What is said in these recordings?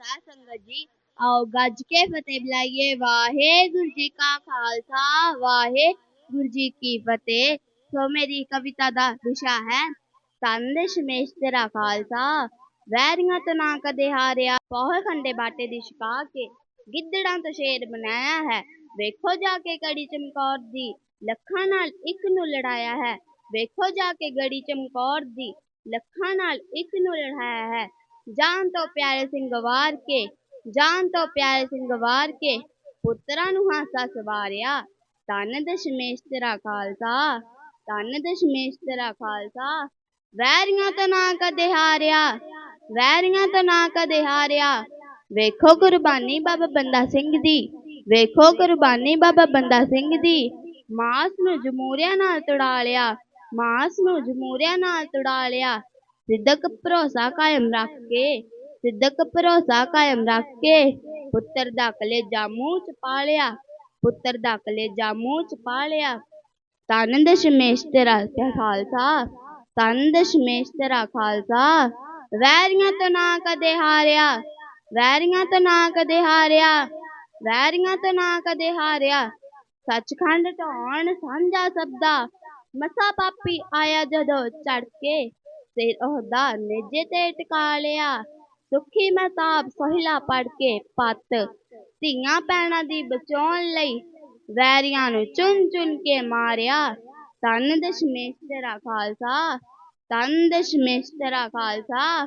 ਸਾਧ ਸੰਗਤ ਜੀ। ਆਓ ਗੱਜ ਕੇ ਫਤਿਹ ਬੁਲਾਈਏ। ਵਾਹਿਗੁਰੂ ਜੀ ਕਾ ਖਾਲਸਾ, ਵਾਹਿਗੁਰੂ ਜੀ ਕੀ ਫਤਿਹ। ਸੋ ਮੇਰੀ ਕਵਿਤਾ ਦਾ ਵਿਸ਼ਾ ਹੈ ਤਨ ਸ਼ਮੇਸ਼ ਤੇਰਾ ਖਾਲਸਾ, ਵੈਰੀਆਂ ਤੋਂ ਨਾ ਕਦੇ ਹਾਰਿਆ। ਪੋਹ ਖੰਡੇ ਬਾਟੇ ਦੀ ਛਕਾ ਕੇ ਗਿੱਦੜਾਂ ਤੋਂ ਸ਼ੇਰ ਬਣਾਇਆ ਹੈ। ਵੇਖੋ ਜਾ ਕੇ ਕੜੀ ਚਮਕੌਰ ਦੀ, ਲੱਖਾਂ ਨਾਲ ਇੱਕ ਨੂੰ ਲੜਾਇਆ ਹੈ। ਵੇਖੋ ਜਾ ਕੇ ਗੜੀ ਚਮਕੌਰ ਦੀ, ਲੱਖਾਂ ਨਾਲ ਇੱਕ ਨੂੰ ਲੜਾਇਆ ਹੈ। ਜਾਨ ਤੋਂ ਪਿਆਰੇ ਸਿੰਘ ਵਾਰ ਕੇ, ਜਾਨ ਤੋਂ ਪਿਆਰੇ ਸਿੰਘ ਵਾਰ ਕੇ, ਪੁੱਤਰਾਂ ਨੂੰ ਹਾਸਾ ਸਵਾਰਿਆ। ਤਨ ਦਸ਼ਮੇਸ਼ ਤੇਰਾ ਖਾਲਸਾ ਤਨ ਦਸ਼ਮੇਸ਼ ਤੇਰਾ ਖਾਲਸਾ। ਵੈਰੀਆਂ ਤੋਂ ਨਾ ਕਦੇ ਹਾਰਿਆ, ਵੈਰੀਆਂ ਤੋਂ ਨਾ ਕਦੇ ਹਾਰਿਆ। ਵੇਖੋ ਕੁਰਬਾਨੀ ਬਾਬਾ ਬੰਦਾ ਸਿੰਘ ਦੀ, ਵੇਖੋ ਕੁਰਬਾਨੀ ਬਾਬਾ ਬੰਦਾ ਸਿੰਘ ਦੀ। ਮਾਸ ਨੂੰ ਜਮੂਰਿਆਂ ਨਾਲ ਤੁੜਾ ਲਿਆ, ਮਾਸ ਨੂੰ ਜਮੂਰਿਆਂ ਨਾਲ ਤੁੜਾ ਲਿਆ। ਸਿੱਧਕ ਭਰੋਸਾ ਕਾਇਮ ਰੱਖ ਕੇ, ਸਿੱਧਕ ਭਰੋਸਾ ਕਾਇਮ ਰੱਖ ਕੇ, ਪੁੱਤਰ ਦਾ ਕਲੇਜਾ ਮੂੰਹ ਚ ਪਾ ਲਿਆ, ਪੁੱਤਰ ਦਾ ਕਲੇਜਾ ਮੂੰਹ ਚ ਪਾ ਲਿਆ। ਤਨ ਦਸ਼ਮੇਸ਼ ਤੇਰਾ ਖਾਲਸਾ ਤਨ ਦਸ਼ਮੇਸ਼ ਤੇਰਾ ਖਾਲਸਾ। ਵੈਰੀਆਂ ਤੋਂ ਨਾ ਕਦੇ ਹਾਰਿਆ, ਵੈਰੀਆਂ ਤੋਂ ਨਾ ਕਦੇ ਹਾਰਿਆ, ਵੈਰੀਆਂ ਤੋਂ ਨਾ ਕਦੇ ਹਾਰਿਆ। ਸੱਚਖੰਡ ਢਾਉਣ ਸਾਂਝਾ ਸਬਦਾ ਮਸਾ ਪਾਪੀ ਆਇਆ ਜਦੋਂ ਚੜ ਕੇ। ਸਿਰ ਉਹਦਾ ਨੇਜੇ ਤੇ ਟਿਕਾ ਲਿਆ ਸੁਖੀ ਮਹਤਾਬ ਸਹਿਲਾ ਪੜ ਕੇ ਪੱਤ। ਧੀਆਂ ਪੈਣਾ ਦੀ ਬਚਾਉਣ ਲਈ ਵੈਰੀਆਂ ਨੂੰ ਚੁਣ ਚੁਣ ਕੇ ਮਾਰਿਆ। ਤਨ ਦਸ਼ਮੇਸ਼ ਤੇਰਾ ਖਾਲਸਾ ਤਨ ਦਸ਼ਮੇਸ਼ ਤੇਰਾ ਖਾਲਸਾ।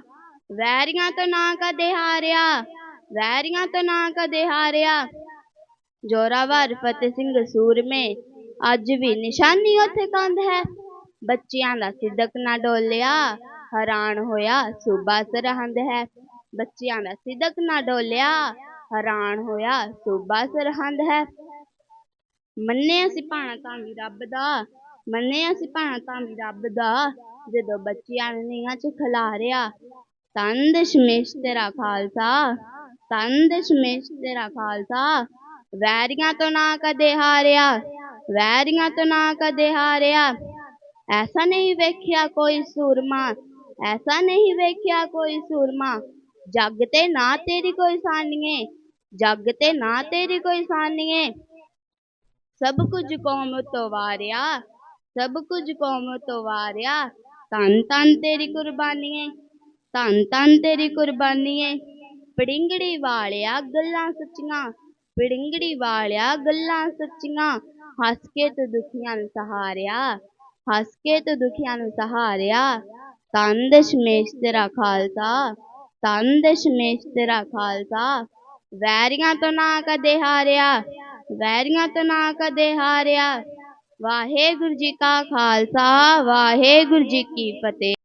ਵੈਰੀਆਂ ਤੋਂ ਨਾ ਕਦੇ ਹਾਰਿਆ, ਵੈਰੀਆਂ ਤੋਂ ਨਾ ਕਦੇ ਹਾਰਿਆ। ਜੋਰਾਵਰ ਫਤਿਹ ਸਿੰਘ ਸੂਰਮੇ, ਅੱਜ ਵੀ ਨਿਸ਼ਾਨੀ ਉੱਥੇ ਕੰਧ ਹੈ। ਬੱਚਿਆਂ ਦਾ ਸਿਦਕ ਨਾ ਡੋਲਿਆ, ਹੈਰਾਨ ਹੋਇਆ, ਸੂਬਾ ਸਰਹੰਦ ਹੈ। ਬੱਚਿਆਂ ਦਾ ਸਿਦਕ ਨਾ ਡੋਲਿਆ, ਹੈਰਾਨ ਹੋਇਆ, ਸੂਬਾ ਸਰਹੰਦ ਹੈ। ਮੰਨੇ ਅਸੀਂ ਭਾਣਾ ਤਾਂ ਵੀ ਰੱਬ ਦਾ ਮੰਨੇ ਅਸੀਂ ਭਾਣਾ ਤਾਂ ਵੀ ਰੱਬ ਦਾ। ਜਦੋਂ ਬੱਚਿਆਂ ਨੇ ਨੀਹਾਂ 'ਚ ਖਿਲਾਰਿਆ ਤਨ ਦਸ਼ਮੇਸ਼ ਤੇਰਾ ਖਾਲਸਾ ਤਨ ਦਸ਼ਮੇਸ਼ ਤੇਰਾ ਖਾਲਸਾ, ਵੈਰੀਆਂ ਤੋਂ ਨਾ ਕਦੇ ਹਾਰਿਆ, ਵੈਰੀਆਂ ਤੋਂ ਨਾ ਕਦੇ ਹਾਰਿਆ। ਐਸਾ ਨਹੀਂ ਵੇਖਿਆ ਕੋਈ ਸੂਰਮਾ ਐਸਾ ਨਹੀਂ ਵੇਖਿਆ ਕੋਈ ਸੂਰਮਾ ਜੱਗ ਤੇ ਨਾ ਤੇਰੀ ਕੋਈ ਸਾਨੀਏ ਜੱਗ ਤੇ ਨਾ ਤੇਰੀ ਕੋਈ ਸਾਨੀਏ ਸਭ ਕੁਝ ਕੌਮ ਤੋਂ ਵਾਰਿਆ ਸਭ ਕੁਝ ਕੌਮ ਤੋਂ ਵਾਰਿਆ ਤਨ ਤਨ ਤੇਰੀ ਕੁਰਬਾਨੀਏ ਤਨ ਤਨ ਤੇਰੀ ਕੁਰਬਾਨੀਏ ਪੜਿੰਗੜੀ ਵਾਲਿਆ ਗੱਲਾਂ ਸੱਚੀਆਂ ਪੜਿੰਗੜੀ ਵਾਲਿਆ ਗੱਲਾਂ ਸੱਚੀਆਂ ਹੱਸ ਕੇ ਤੂੰ ਦੁਖੀਆਂ ਨੂੰ ਸਹਾਰਿਆ ਹੱਸ ਕੇ ਤੂੰ ਦੁਖੀਆਂ ਨੂੰ ਸਹਾਰਿਆ ਤਨ ਦਸ਼ਮੇਸ਼ ਤੇਰਾ ਖਾਲਸਾ ਤਨ ਦਸ਼ਮੇਸ਼ ਤੇਰਾ ਖਾਲਸਾ ਵੈਰੀਆਂ ਤੋਂ ਨਾ ਕਦੇ ਹਾਰਿਆ ਵੈਰੀਆਂ ਤੋਂ ਨਾ ਕਦੇ ਹਾਰਿਆ ਵਾਹਿਗੁਰੂ ਜੀ ਕਾ ਖਾਲਸਾ ਵਾਹਿਗੁਰੂ ਜੀ ਕੀ ਫਤਿਹ